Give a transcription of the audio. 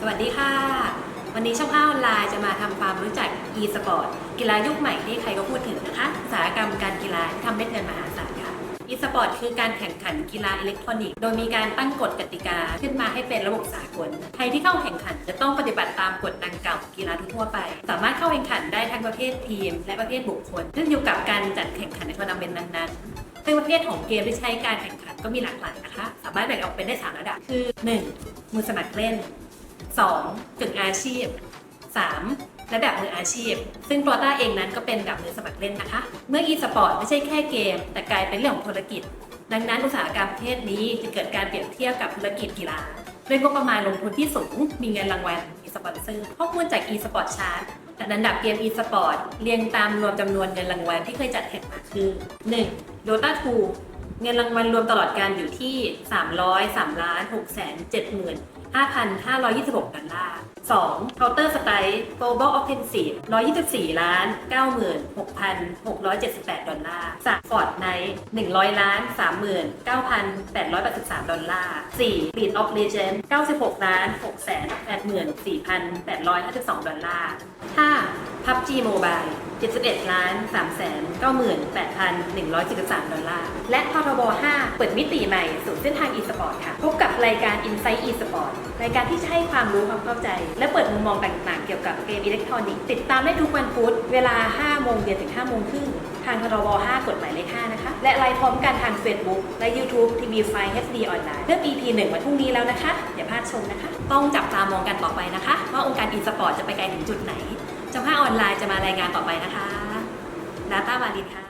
สวัสดีค่ะ วันนี้ช่อง5ออนไลน์จะมาทำความรู้จัก e-sport กีฬายุคใหม่ที่ใครก็พูดถึงนะคะอุตสาหกรรมการกีฬาที่ทำเม็ดเงินมหาศาลค่ะ e-sport คือการแข่งขันกีฬาอิเล็กทรอนิกส์ โดยมีการตั้งกฎกติกาขึ้นมาให้เป็นระบบสากล ใครที่เข้าแข่งขันจะต้องปฏิบัติตามกฎดังกล่าวของกีฬาทั่วไป สามารถเข้าแข่งขันได้ทั้งประเภททีม และประเภทบุคคลขึ้นอยู่กับการจัดแข่งขันในทัวร์นาเมนต์นั้นๆซึ่งประเภทของเกมที่ใช้การแข่งขันก็มีหลากหลายนะคะ สามารถแบ่งออกเป็นได้ 3 ระดับ คือ 1. มือสมัครเล่น 2. กึ่งอาชีพ 3. ระดับมืออาชีพ ซึ่ง Dota เองนั้นก็เป็นระดับมือสมัครเล่นนะคะ เมื่อ e-sport ไม่ใช่แค่เกม แต่กลายเป็นเรื่องของธุรกิจ ดังนั้นอุตสาหกรรมประเภทนี้จะเกิดการเปรียบเทียบกับธุรกิจกีฬาด้วยงบประมาณลงทุนที่สูง มีเงินรางวัล มีสปอนเซอร์ ข้อมูลจาก e-sport chart จัดอันดับเกม e-sport เรียงตามรวมจำนวนเงินรางวัลที่เคยจัดแข่งมาคือ 1. Dota 2 เงินรางวัลรวมตลอดการอยู่ที่ 303ล้าน6แสน7หมื่น5,526 ดอลลาร์ 2. Counter Strike Global Offensive 124 ล้าน 96,678 ดอลลาร์ 3. Fortnite 100 ล้าน 39,883 ดอลลาร์ 4. League of Legends 96 ล้าน 684,852 ดอลลาร์ 5. PUBG Mobile 71ล้าน398,173 ดอลลาร์ และพทบ 5 เปิดมิติใหม่สู่เส้นทาง e-sport ค่ะ พบกับรายการ Insight e-sport รายการที่จะให้ความรู้ความเข้าใจ และเปิดมุมมองต่างๆ เกี่ยวกับเกมอิเล็กทรอนิกส์ ติดตามได้ทุกวันพุธเวลา 5 โมงเย็นถึง 5 โมงครึ่งทางพทบ5กฎหมายเลข5นะคะ และไลฟ์พร้อมกันทาง Facebook และ YouTube TV 5 HD ออนไลน์เพื่อ EP 1วันพรุ่งนี้แล้วนะคะอย่าพลาดชมนะคะ ต้องจับตามองกันต่อไปนะคะ ว่าองค์การ e-sport จะไปไกลถึงจุดไหน จำภาคออนไลน์จะมารายงานต่อไปนะคะดาต้ามาลินค่ะ